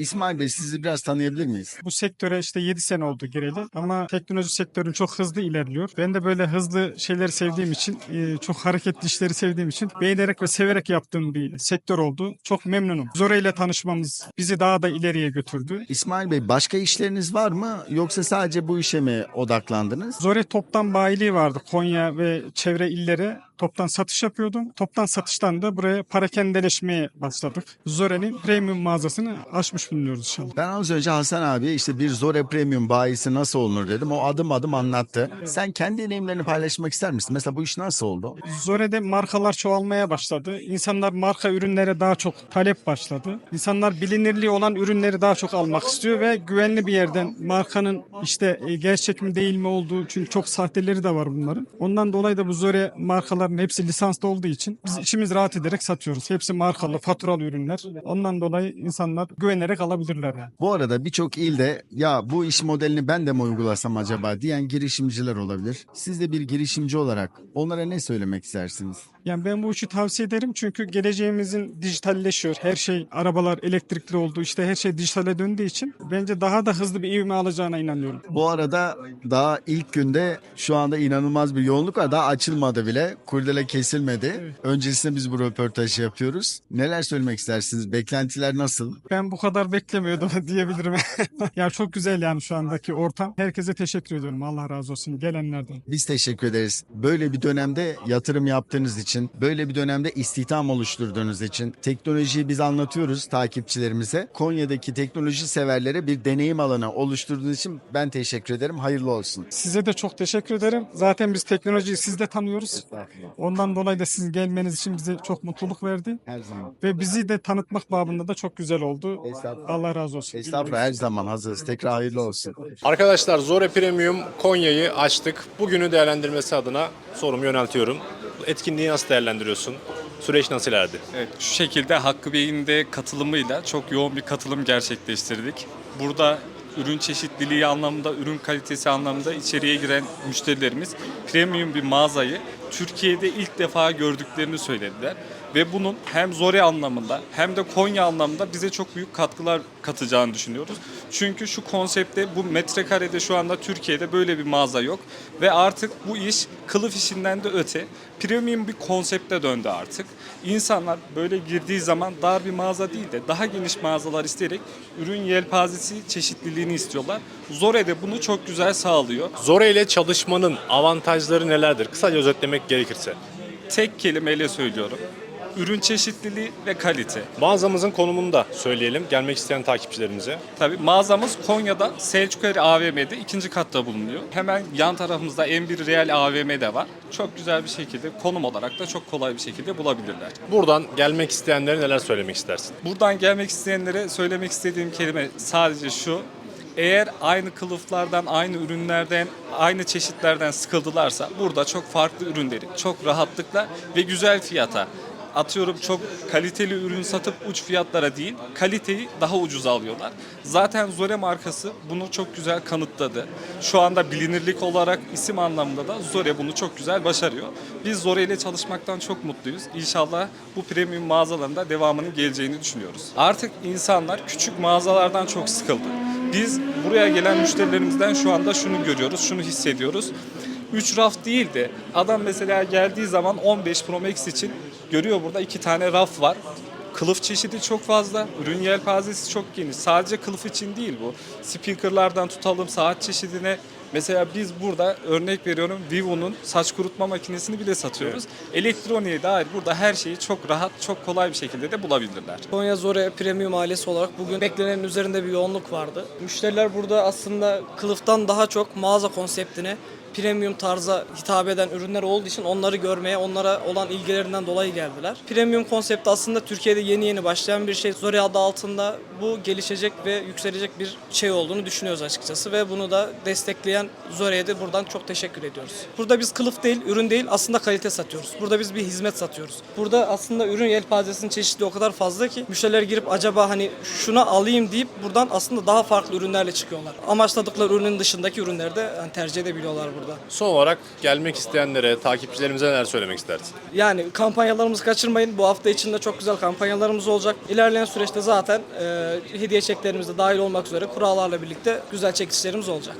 İsmail Bey sizi biraz tanıyabilir miyiz? Bu sektöre işte 7 sene oldu gireli ama teknoloji sektörün çok hızlı ilerliyor. Ben de böyle hızlı şeyleri sevdiğim için, e, çok hareketli işleri sevdiğim için beğenerek ve severek yaptığım bir sektör oldu. Çok memnunum. Zora ile tanışmamız bizi daha da ileriye götürdü. İsmail Bey başka işleriniz var mı yoksa sadece bu işe mi odaklandınız? Zore toptan bayiliği vardı Konya ve çevre illere. Toptan satış yapıyordum. Toptan satıştan da buraya parakendeleşmeye başladık. Zore'nin premium mağazasını açmış bulunuyoruz inşallah. Ben az önce Hasan abi işte bir Zore Premium bayisi nasıl olunur dedim. O adım adım anlattı. Sen kendi deneyimlerini paylaşmak ister misin? Mesela bu iş nasıl oldu? Zore'de markalar çoğalmaya başladı. İnsanlar marka ürünlere daha çok talep başladı. İnsanlar bilinirliği olan ürünleri daha çok almak istiyor ve güvenli bir yerden markanın işte e, gerçek mi değil mi olduğu çünkü çok sahteleri de var bunların. Ondan dolayı da bu Zore markaların hepsi lisanslı olduğu için biz içimiz rahat ederek satıyoruz. Hepsi markalı, faturalı ürünler. Ondan dolayı insanlar güvenerek alabilirler yani. Bu arada birçok ilde ya bu iş modelini ben de mi uygulasam acaba diyen girişimciler olabilir. Siz de bir girişimci olarak onlara ne söylemek istersiniz? Yani ben bu işi tavsiye ederim çünkü geleceğimizin dijitalleşiyor. Her şey arabalar elektrikli oldu. İşte her şey dijitale döndüğü için bence daha da hızlı bir ivme alacağına inanıyorum. Bu arada daha ilk günde şu anda inanılmaz bir yoğunluk var. Daha açılmadı bile. Kurdele kesilmedi. Öncesinde biz bu röportajı yapıyoruz. Neler söylemek istersiniz? Beklentiler nasıl? Ben bu kadar beklemiyordum diyebilirim. ya çok güzel yani şu andaki ortam. Herkese teşekkür ediyorum. Allah razı olsun gelenlerden. Biz teşekkür ederiz. Böyle bir dönemde yatırım yaptığınız için, böyle bir dönemde istihdam oluşturduğunuz için, teknolojiyi biz anlatıyoruz takipçilerimize. Konya'daki teknoloji severlere bir deneyim alanı oluşturduğunuz için ben teşekkür ederim. Hayırlı olsun. Size de çok teşekkür ederim. Zaten biz teknolojiyi siz de tanıyoruz. Ondan dolayı da sizin gelmeniz için bize çok mutluluk verdi. Her zaman. Ve bizi de tanıtmak babında da çok güzel oldu. Estağfurullah. Allah razı olsun. Estağfurullah her zaman hazırız. Tekrar hayırlı olsun. Arkadaşlar Zore Premium Konya'yı açtık. Bugünü değerlendirmesi adına sorumu yöneltiyorum. Etkinliği nasıl değerlendiriyorsun? Süreç nasıl ilerledi? Evet, şu şekilde Hakkı Bey'in de katılımıyla çok yoğun bir katılım gerçekleştirdik. Burada ürün çeşitliliği anlamında, ürün kalitesi anlamında içeriye giren müşterilerimiz premium bir mağazayı Türkiye'de ilk defa gördüklerini söylediler. Ve bunun hem Zore anlamında hem de Konya anlamında bize çok büyük katkılar katacağını düşünüyoruz. Çünkü şu konsepte bu metrekarede şu anda Türkiye'de böyle bir mağaza yok. Ve artık bu iş kılıf işinden de öte premium bir konsepte döndü artık. İnsanlar böyle girdiği zaman dar bir mağaza değil de daha geniş mağazalar isteyerek ürün yelpazesi çeşitliliğini istiyorlar. Zore de bunu çok güzel sağlıyor. Zore ile çalışmanın avantajları nelerdir? Kısaca özetlemek gerekirse. Tek kelimeyle söylüyorum. Ürün çeşitliliği ve kalite. Mağazamızın konumunu da söyleyelim gelmek isteyen takipçilerimize. Tabii mağazamız Konya'da Selçukeri AVM'de ikinci katta bulunuyor. Hemen yan tarafımızda M1 Real AVM de var. Çok güzel bir şekilde konum olarak da çok kolay bir şekilde bulabilirler. Buradan gelmek isteyenlere neler söylemek istersin? Buradan gelmek isteyenlere söylemek istediğim kelime sadece şu. Eğer aynı kılıflardan, aynı ürünlerden, aynı çeşitlerden sıkıldılarsa burada çok farklı ürünleri çok rahatlıkla ve güzel fiyata atıyorum çok kaliteli ürün satıp uç fiyatlara değil, kaliteyi daha ucuz alıyorlar. Zaten Zore markası bunu çok güzel kanıtladı. Şu anda bilinirlik olarak isim anlamında da Zore bunu çok güzel başarıyor. Biz Zore ile çalışmaktan çok mutluyuz. İnşallah bu premium mağazalarında devamının geleceğini düşünüyoruz. Artık insanlar küçük mağazalardan çok sıkıldı. Biz buraya gelen müşterilerimizden şu anda şunu görüyoruz, şunu hissediyoruz. 3 raf değil de adam mesela geldiği zaman 15 Pro Max için görüyor burada iki tane raf var. Kılıf çeşidi çok fazla, ürün yelpazesi çok geniş. Sadece kılıf için değil bu. Speakerlardan tutalım saat çeşidine. Mesela biz burada örnek veriyorum Vivo'nun saç kurutma makinesini bile satıyoruz. Elektroniğe dair burada her şeyi çok rahat, çok kolay bir şekilde de bulabilirler. Konya Zore Premium ailesi olarak bugün beklenenin üzerinde bir yoğunluk vardı. Müşteriler burada aslında kılıftan daha çok mağaza konseptine premium tarza hitap eden ürünler olduğu için onları görmeye, onlara olan ilgilerinden dolayı geldiler. Premium konsepti aslında Türkiye'de yeni yeni başlayan bir şey. Zore adı altında bu gelişecek ve yükselecek bir şey olduğunu düşünüyoruz açıkçası ve bunu da destekleyen Zore'ye de buradan çok teşekkür ediyoruz. Burada biz kılıf değil, ürün değil aslında kalite satıyoruz. Burada biz bir hizmet satıyoruz. Burada aslında ürün yelpazesinin çeşitli o kadar fazla ki müşteriler girip acaba hani şuna alayım deyip buradan aslında daha farklı ürünlerle çıkıyorlar. Amaçladıkları ürünün dışındaki ürünleri de hani tercih edebiliyorlar burada. Burada. Son olarak gelmek isteyenlere, takipçilerimize neler söylemek istersin? Yani kampanyalarımızı kaçırmayın. Bu hafta içinde çok güzel kampanyalarımız olacak. İlerleyen süreçte zaten e, hediye çeklerimiz de dahil olmak üzere kurallarla birlikte güzel çekişlerimiz olacak.